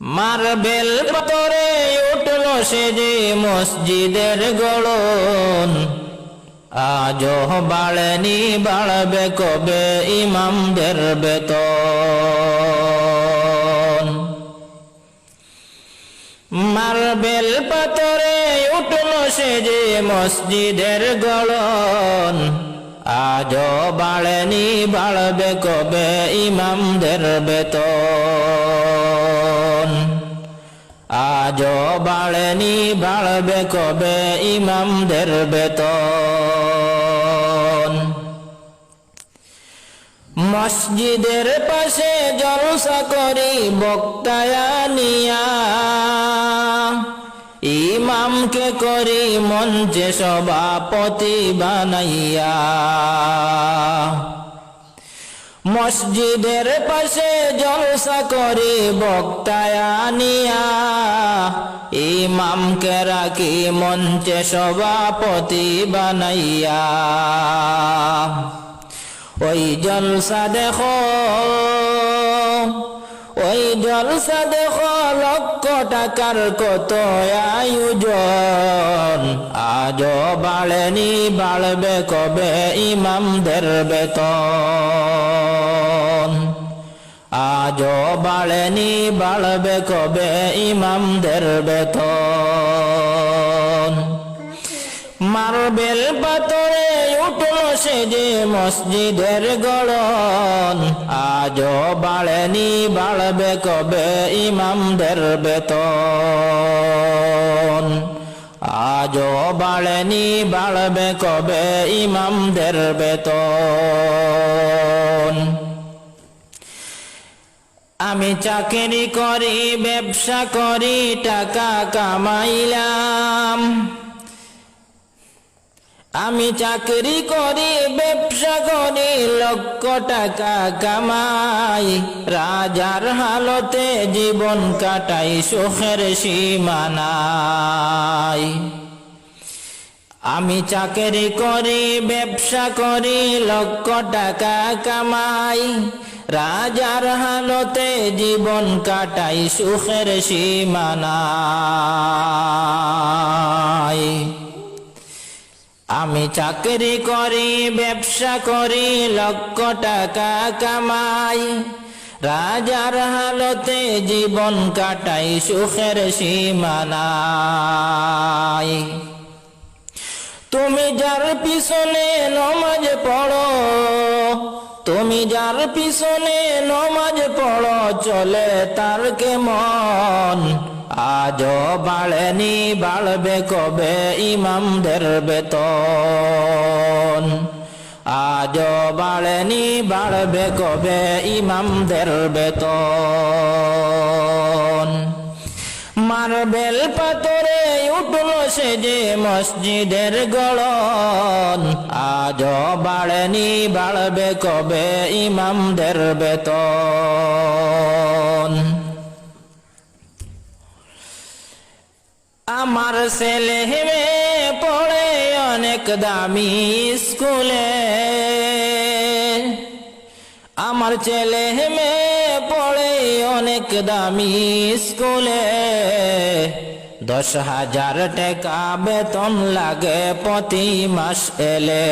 Marble পাতরে উঠল সে যে মসজিদের গড়ন। আজ বাড়েনি, বাড়বে কবে ইমামদের বেতন। মার্বেল পাতরে উঠল সে যে মসজিদের গড়ন। আজ বাড়েনি, বাড়বে কবে ইমামদের বেতন। আজও বাড়েনি বাড়বে কবে ইমামদের বেতন। মসজিদের পাশে জলসা করি বক্তায়া নিয়া। ইমামকে করি মঞ্চে সভাপতি বানাইয়া। মসজিদের পাশে জলসা করি বক্তায়ানিয়া ইমামকে রাখি মঞ্চে সভাপতি বানাইয়া। ওই জলসা দেখো, ওই জলসা দেখো, লক্ষ টাকার কত আয়োজন। আজও বাড়েনি, বাড়বে কবে ইমামদের বেতন। আজও বাড়েনি বাড়বে কবে ইমামদের বেতন মার্বেল পাতরে উঠল সে যে মসজিদের গড়ন আজও বাড়েনি বাড়বে কবে ইমামদের বেতন আজও বাড়েনি বাড়বে কবে ইমামদের বেতন আমি চাকরি করি, ব্যবসা করি, টাকা কামাইলাম। আমি চাকরি করি, ব্যবসা করি, লক্ষ টাকা কামাই। রাজার হালতে জীবন কাটাই, সুখের সীমানাই আমি চাকরি করি, ব্যবসা করি, লক্ষ টাকা কামাই। রাজার হালতে জীবন কাটাই সুখের সীমানাই আমি চাকরি করি, ব্যবসা করি, লক্ষ টাকা কামাই। রাজার হালতে জীবন কাটাই সুখের সীমানাই তুমি যার পিছনে নমাজ পড়ো তুমি যার পিছনে নমাজ পড়ো, চলে তার কেমন? আজও বাড়েনি, বাড়বে কবে ইমামদের বেতন? আজও বাড়েনি, বাড়বে কবে ইমামদের বেতন? মার্বেল পাতরে উঠল সে যে মসজিদের গড়ন। আজও বাড়েনি, বাড়বে কবে ইমামদের বেতন। আমার ছেলে মেয়ে পড়ে অনেক দামি স্কুলে। আমার ছেলে মেয়ে পড়ে অনেক দামি স্কুলে। দশ হাজার টাকা বেতন লাগে প্রতি মাস এলে।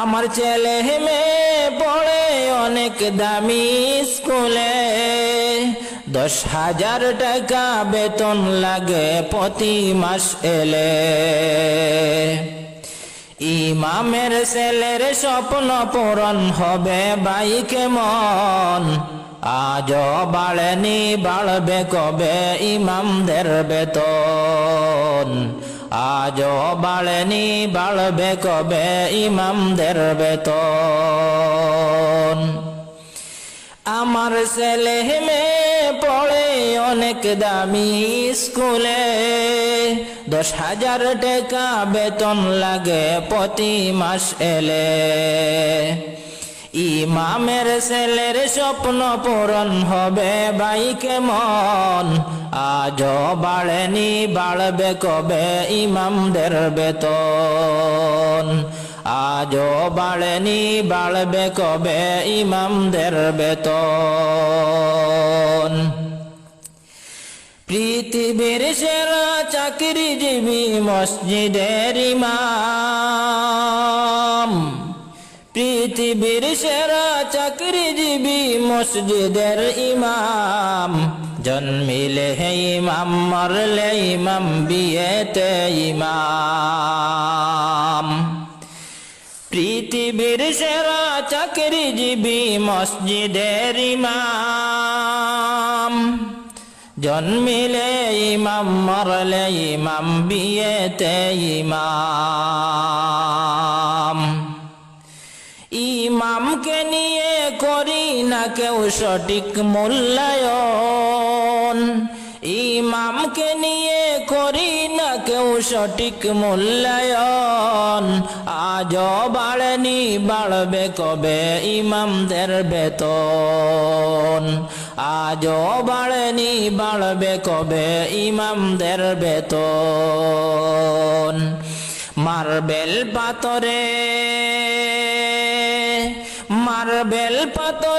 আমার ছেলে মেয়ে পড়ে অনেক দামি স্কুলে। দশ হাজার টাকা বেতন লাগে প্রতি মাস এলে। ইমামের ছেলের স্বপ্ন পূরণ হবে বাইকে কেমন আজও বাড়েনি বাড়বে কবে ইমামদের বেতন? আজ বাড়েনি বাড়বে কবে ইমামদের বেতন? আমার ছেলে মেয়ে পড়ে অনেক দামি স্কুলে। দশ হাজার টাকা বেতন লাগে প্রতি মাস এলে। ইমামের ছেলের স্বপ্ন পূরণ হবে বাই কেমন? আজও বাড়েনি, বাড়বে কবে ইমামদের বেতন? আজও বাড়েনি, বাড়বে কবে ইমামদের বেতন? পৃথিবীর সেরা চাকরিজীবী মসজিদের ইমাম। পৃথিবীর সেরা চাকরিজীবী মসজিদের ইমাম। জন্মিলে হে ইমাম, মরলে ইমাম, বিয়েতে ইমাম। পৃথিবীর সেরা চাকরিজীবী মসজিদের ইমাম। জন্মিলে ইমাম, মরলে ইমাম, বিয়েতে ইমাম। ইমামকে নিয়ে করি না কেউ সঠিক মূল্যায়ন। ইমামকে নিয়ে করি না কেউ সঠিক মূল্যায়ন। আজ বাড়েনি, বাড়বে কবে ইমামদের বেতন? আজ বাড়েনি, বাড়বে কবে ইমামদের বেতন? Marble পাতরে marble পাতরে